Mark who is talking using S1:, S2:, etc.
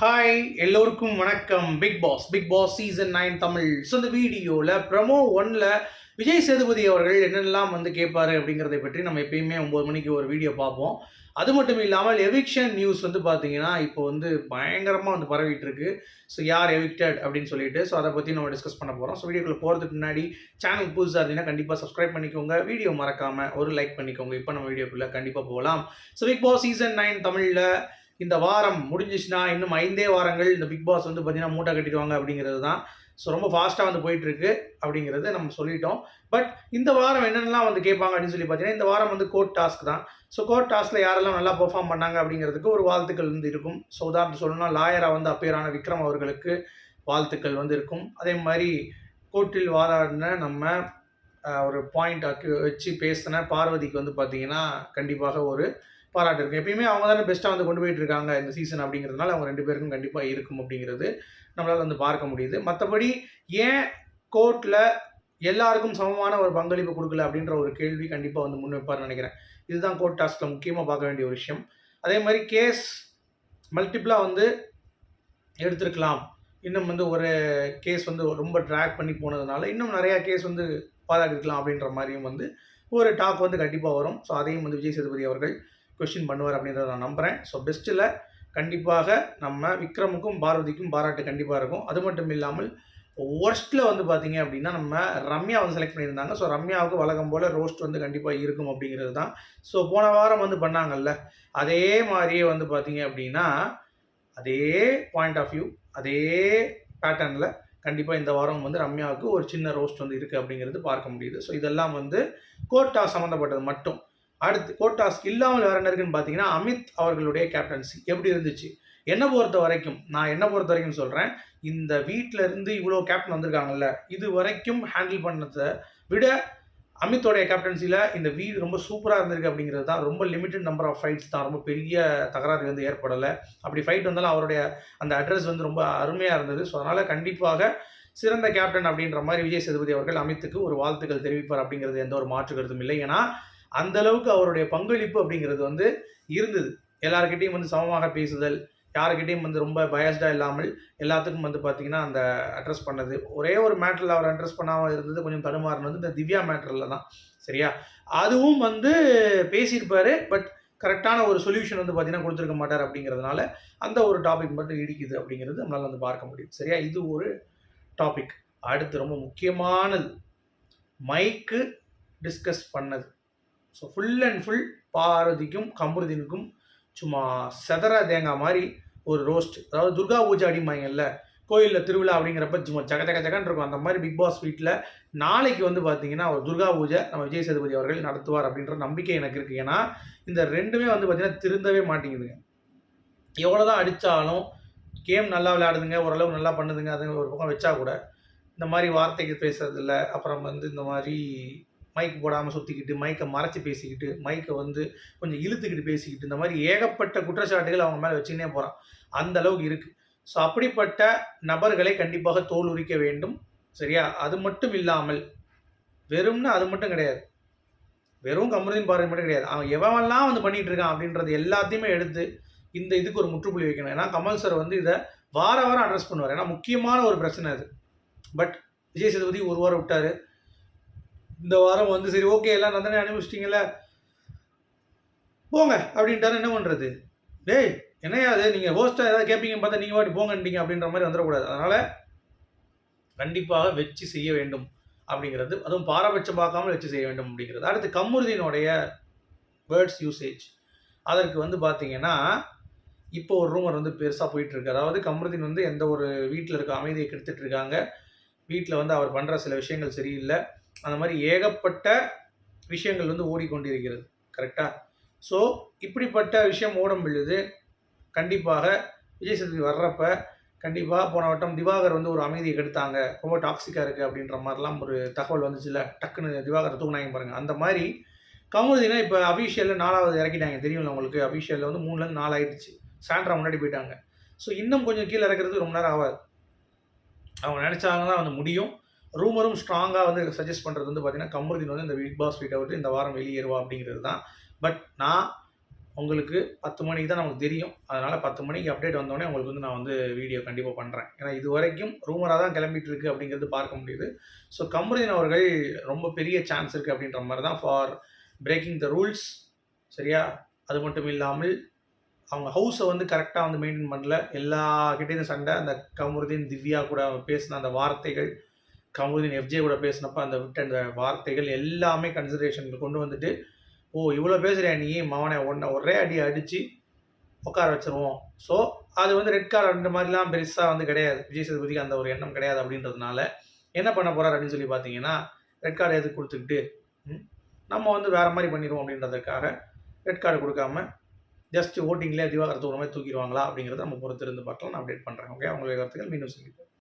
S1: Hi எல்லோருக்கும் வணக்கம். Bigg Boss Bigg Boss season nine Tamil. So இந்த வீடியோவில் ப்ரமோ ஒன்ல விஜய் சேதுபதி அவர்கள் என்னென்னலாம் வந்து கேட்பாரு அப்படிங்கிறதை பற்றி நம்ம எப்பயுமே ஒம்பது மணிக்கு ஒரு வீடியோ பார்ப்போம். அது மட்டும் இல்லாமல் எவிக்ஷன் நியூஸ் வந்து பார்த்தீங்கன்னா இப்போ வந்து பயங்கரமாக வந்து பரவிட்டு இருக்கு ஸோ யார் எவிக்டட் அப்படின்னு சொல்லிட்டு ஸோ அதை பற்றி நம்ம டிஸ்கஸ் பண்ண போகிறோம் ஸோ வீடியோக்குள்ளே போகிறதுக்கு முன்னாடி சேனல் புதுசாக இருந்தீங்கன்னா கண்டிப்பாக சப்ஸ்கிரைப் பண்ணிக்கோங்க. வீடியோ மறக்காமல் ஒரு லைக் பண்ணிக்கோங்க. இப்போ நம்ம வீடியோக்குள்ளே கண்டிப்பாக போகலாம். So Bigg Boss season nine தமிழில் இந்த வாரம் முடிஞ்சிச்சுன்னா இன்னும் ஐந்தே வாரங்கள் இந்த பிக் பாஸ் வந்து பார்த்தீங்கன்னா மூட்டை கட்டிடுவாங்க அப்படிங்கிறது தான். ஸோ ரொம்ப ஃபாஸ்ட்டாக வந்து போயிட்டுருக்கு அப்படிங்கிறது நம்ம சொல்லிட்டோம். பட் இந்த வாரம் என்னென்னலாம் வந்து கேட்பாங்க அப்படின்னு சொல்லி பார்த்தீங்கன்னா இந்த வாரம் வந்து கோர்ட் டாஸ்க் தான். ஸோ கோர்ட் டாஸ்கில் யாரெல்லாம் நல்லா பெர்ஃபார்ம் பண்ணாங்க அப்படிங்கிறதுக்கு ஒரு வாழ்த்துக்கள் வந்து இருக்கும். ஸோ உதாரணம் சொல்லணும்னா லாயராக வந்து அப்பேரான விக்ரம் அவர்களுக்கு வாழ்த்துக்கள் வந்து இருக்கும். அதே மாதிரி கோர்ட்டில் வாதாடின நம்ம ஒரு பாயிண்ட் வச்சு பேசின பார்வதிக்கு வந்து பார்த்தீங்கன்னா கண்டிப்பாக ஒரு பாராட்டு இருக்கு. எப்பயுமே அவங்க தானே பெஸ்ட்டாக வந்து கொண்டு போயிட்டு இருக்காங்க இந்த சீசன் அப்படிங்கிறதுனால அவங்க ரெண்டு பேருக்கும் கண்டிப்பாக இருக்கும் அப்படிங்கிறது நம்மளால் வந்து பார்க்க முடியுது. மற்றபடி ஏன் கோர்ட்டில் எல்லாருக்கும் சமமான ஒரு பங்களிப்பு கொடுக்கல அப்படின்ற ஒரு கேள்வி கண்டிப்பாக வந்து முன்வைப்பாருன்னு நினைக்கிறேன். இதுதான் கோர்ட் டாஸ்கில் முக்கியமாக பார்க்க வேண்டிய ஒரு விஷயம். அதே மாதிரி கேஸ் மல்டிப்புளாக வந்து எடுத்திருக்கலாம். இன்னும் வந்து ஒரு கேஸ் வந்து ரொம்ப ட்ராக் பண்ணி போனதுனால இன்னும் நிறையா கேஸ் வந்து பாதுகாக்கலாம் அப்படின்ற மாதிரியும் வந்து ஒரு டாக் வந்து கண்டிப்பாக வரும். ஸோ அதையும் வந்து விஜய் சேதுபதி அவர்கள் கொஷின் பண்ணுவார் அப்படின்றத நான் நம்புகிறேன் ஸோ பெஸ்ட்டில் கண்டிப்பாக நம்ம விக்ரமுக்கும் பார்வதிக்கும் பாராட்டு கண்டிப்பாக இருக்கும். அது மட்டும் இல்லாமல் ஒர்ஸ்ட்டில் வந்து பார்த்தீங்க அப்படின்னா நம்ம ரம்யா வந்து செலக்ட் பண்ணியிருந்தாங்க. ஸோ ரம்யாவுக்கு வழக்கம் போல் ரோஸ்ட் வந்து கண்டிப்பாக இருக்கும் அப்படிங்கிறது தான். ஸோ போன வாரம் வந்து பண்ணாங்கல்ல அதே மாதிரியே வந்து பார்த்தீங்க அப்படின்னா அதே பாயிண்ட் ஆஃப் வியூ அதே பேட்டர்னில் கண்டிப்பாக இந்த வாரம் வந்து ரம்யாவுக்கு ஒரு சின்ன ரோஸ்ட் வந்து இருக்குது அப்படிங்கிறது பார்க்க முடியுது. ஸோ இதெல்லாம் வந்து கோட்டா சம்மந்தப்பட்டது மட்டும். அடுத்து கோட்டாஸ் இல்லாமல் வேற என்ன இருக்குன்னு பார்த்தீங்கன்னா அமித் அவர்களுடைய கேப்டன்சி எப்படி இருந்துச்சு? என்னை பொறுத்த வரைக்கும் நான் என்ன பொறுத்த வரைக்கும் சொல்கிறேன் இந்த வீட்டில் இருந்து இவ்வளோ கேப்டன் வந்திருக்காங்கல்ல இது வரைக்கும் ஹேண்டில் பண்ணதை விட அமித்தோடைய கேப்டன்சியில் இந்த வீடு ரொம்ப சூப்பராக இருந்திருக்கு அப்படிங்கிறது தான் ரொம்ப லிமிட்டட் நம்பர் ஆஃப் ஃபைட்ஸ் தான். ரொம்ப பெரிய தகராறு வந்து ஏற்படலை. அப்படி ஃபைட் வந்தாலும் அவருடைய அந்த அட்ரஸ் வந்து ரொம்ப அருமையாக இருந்தது. ஸோ அதனால் கண்டிப்பாக சிறந்த கேப்டன் அப்படின்ற மாதிரி விஜய் சேதுபதி அவர்கள் அமித்துக்கு ஒரு வாழ்த்துக்கள் தெரிவிப்பார் அப்படிங்கிறது எந்த ஒரு மாற்று கருத்தும் இல்லை. ஏன்னா அந்த அளவுக்கு அவருடைய பங்களிப்பு அப்படிங்கிறது வந்து இருந்தது. எல்லாருக்கிட்டையும் வந்து சமமாக பேசுதல் யாருக்கிட்டையும் வந்து ரொம்ப பயஸ்டாக இல்லாமல் எல்லாத்துக்கும் வந்து பார்த்தீங்கன்னா அந்த அட்ரஸ் பண்ணது. ஒரே ஒரு மேட்டரில் அவர் அட்ரஸ் பண்ணாமல் இருந்தது கொஞ்சம் தடுமாறினது இந்த திவ்யா மேட்டரில் தான். சரியா? அதுவும் வந்து பேசியிருப்பார் பட் கரெக்டான ஒரு சொல்யூஷன் வந்து பார்த்தீங்கன்னா கொடுத்துருக்க மாட்டார் அப்படிங்கிறதுனால அந்த ஒரு டாபிக் மட்டும் இடிக்குது அப்படிங்கிறது நம்மளால் வந்து பார்க்க முடியும் சரியா? இது ஒரு டாபிக் அடுத்து ரொம்ப முக்கியமானது. மைக்கு டிஸ்கஸ் பண்ணது. ஸோ ஃபுல் அண்ட் ஃபுல் பார்வதிக்கும் கமருதினுக்கும் சும்மா செதற தேங்காய் மாதிரி ஒரு ரோஸ்ட் அதாவது துர்கா பூஜை அடிமாங்கல்ல கோயிலில் திருவிழா அப்படிங்கிறப்ப சும்மா ஜக ஜக ஜகன்னு இருக்கும். அந்த மாதிரி பிக் பாஸ் வீட்டில் நாளைக்கு வந்து பார்த்தீங்கன்னா ஒரு துர்கா பூஜை நம்ம விஜய் சேதுபதி அவர்கள் நடத்துவார் அப்படின்ற நம்பிக்கை எனக்கு இருக்குது ஏன்னா இந்த ரெண்டுமே வந்து பார்த்திங்கன்னா திருந்தவே மாட்டேங்குதுங்க. எவ்வளோ தான் அடித்தாலும் கேம் நல்லா விளையாடுதுங்க ஓரளவு நல்லா பண்ணுதுங்க அது ஒரு பக்கம் வச்சா கூட இந்த மாதிரி வார்த்தைக்கு பேசுறதில்ல. அப்புறம் வந்து இந்த மாதிரி மைக் போடாமல் சுற்றிக்கிட்டு மைக்கை மறைச்சி பேசிக்கிட்டு மைக்கை வந்து கொஞ்சம் இழுத்துக்கிட்டு பேசிக்கிட்டு இந்த மாதிரி ஏகப்பட்ட குற்றச்சாட்டுகள் அவங்க மேலே வச்சுக்கினே போகிறான் அந்த அளவுக்கு இருக்குது ஸோ அப்படிப்பட்ட நபர்களை கண்டிப்பாக தோல் உரிக்க வேண்டும். சரியா? அது மட்டும் இல்லாமல் வெறும்னா அது மட்டும் கிடையாது. வெறும் கமருதீன் பார்வை மட்டும் கிடையாது. அவன் எவன்லாம் வந்து பண்ணிகிட்டு இருக்கான் அப்படின்றது எல்லாத்தையுமே எடுத்து இந்த இதுக்கு ஒரு முற்றுப்புள்ளி வைக்கணும். ஏன்னா கமல் சார் வந்து இதை வார வாரம் அட்ரஸ் பண்ணுவார். ஏன்னா முக்கியமான ஒரு பிரச்சனை அது. பட் விஜய் சேதுபதி ஒரு வாரம் விட்டார். இந்த வாரம் வந்து சரி ஓகே எல்லாம் நந்தனே அனுபவிச்சிட்டிங்கள போங்க அப்படின்ட்டாரு. என்ன பண்ணுறது டேய் என்னையா அது? நீங்கள் ஹோஸ்ட்டாக ஏதாவது கேட்பீங்கன்னு பார்த்தா நீங்கள் வாட்டி போங்கன்ட்டீங்க அப்படின்ற மாதிரி வந்துடக்கூடாது. அதனால் கண்டிப்பாக வச்சு செய்ய வேண்டும் அப்படிங்கிறது அதுவும் பாரபட்சம் பார்க்காமல் வச்சு செய்ய வேண்டும் அப்படிங்கிறது. அடுத்து கம்முருதினுடைய வேர்ட்ஸ் யூசேஜ் அதற்கு வந்து பார்த்தீங்கன்னா இப்போ ஒரு ரூமர் வந்து பெருசாக போயிட்டுருக்கு. அதாவது கம்ருதீன் வந்து எந்த ஒரு வீட்டில் இருக்க அமைதியை கெடுத்துட்ருக்காங்க வீட்டில் வந்து அவர் பண்ணுற சில விஷயங்கள் சரியில்லை. அந்த மாதிரி ஏகப்பட்ட விஷயங்கள் வந்து ஓடிக்கொண்டிருக்கிறது கரெக்டாக ஸோ இப்படிப்பட்ட விஷயம் ஓடும் பொழுது கண்டிப்பாக விஜய் சேதுபதி வர்றப்ப கண்டிப்பாக போன வட்டம் திவாகர் வந்து ஒரு அமைதியை கெடுத்தாங்க. ரொம்ப டாக்ஸிக்காக இருக்குது அப்படின்ற மாதிரிலாம் ஒரு தகவல் வந்துச்சுல டக்குன்னு திவாகரை தூக்குனாங்க பாருங்கள் அந்த மாதிரி கமலுதினா இப்போ அபிஷியலில் நாலாவது இறக்கிட்டாங்க. தெரியும்ல உங்களுக்கு? அபிஷியலில் வந்து மூணுலேருந்து நாலு ஆயிடுச்சு. சாண்ட்ரா முன்னாடி போயிட்டாங்க. ஸோ இன்னும் கொஞ்சம் கீழே இறக்குறது ரொம்ப நேரம் ஆகாது. அவங்க நினச்சாங்க தான் வந்து முடியும். ரூமரும் ஸ்ட்ராங்காக வந்து சஜஸ்ட் பண்ணுறது வந்து பார்த்தீங்கன்னா கமருதீன் வந்து இந்த பிக் பாஸ் வீட்டை விட்டு இந்த வாரம் வெளியேறுவா அப்படிங்கிறது தான். பட் நான் உங்களுக்கு பத்து மணிக்கு தான் நமக்கு தெரியும். அதனால் பத்து மணிக்கு அப்டேட் வந்தோடனே உங்களுக்கு வந்து நான் வந்து வீடியோ கண்டிப்பாக பண்ணுறேன் ஏன்னா இது வரைக்கும் ரூமராக தான் கிளம்பிட்டு இருக்குது அப்படிங்கிறது பார்க்க முடியுது. ஸோ கமருதீன் அவர்கள் ரொம்ப பெரிய சான்ஸ் இருக்குது அப்படின்ற மாதிரி தான் ஃபார் பிரேக்கிங் த ரூல்ஸ் சரியா? அது மட்டும் இல்லாமல் அவங்க ஹவுஸை வந்து கரெக்டாக வந்து மெயின்டைன் பண்ணல. எல்லா கிட்டேயும் சண்டை அந்த கமருதீன் திவ்யா கூட பேசின அந்த வார்த்தைகள் கமருதீன் எஃப்ஜே கூட பேசினப்ப அந்த விட்ட அந்த வார்த்தைகள் எல்லாமே கன்சிடரேஷனுக்கு கொண்டு வந்துட்டு ஓ இவ்வளோ பேசுகிறியா நீ? மவனை ஒன்றை ஒரே அடி அடித்து உட்கார வச்சிருவோம். ஸோ அது வந்து ரெட் கார்டு அப்படின்ற மாதிரிலாம் பெருசாக வந்து கிடையாது. விஜய் சேதுபதிக்கு அந்த ஒரு எண்ணம் கிடையாது அப்படின்றதுனால என்ன பண்ண போகிறார் அப்படின்னு சொல்லி பார்த்தீங்கன்னா ரெட் கார்டு எதுக்கு கொடுத்துக்கிட்டு ம், நம்ம வந்து வேறு மாதிரி பண்ணிடுவோம் அப்படின்றதுக்காக ரெட் கார்டு கொடுக்காம ஜஸ்ட் ஓட்டிங்லேயே திவாகரத்து ஒரு மாதிரி தூக்கிடுவாங்களா அப்படிங்கிறத நம்ம பொறுத்து இருந்து பார்க்கலாம். நான் அப்டேட் பண்ணுறேன் ஓகே உங்களுடைய கருத்துக்கள் மீண்டும் சந்திப்போம்.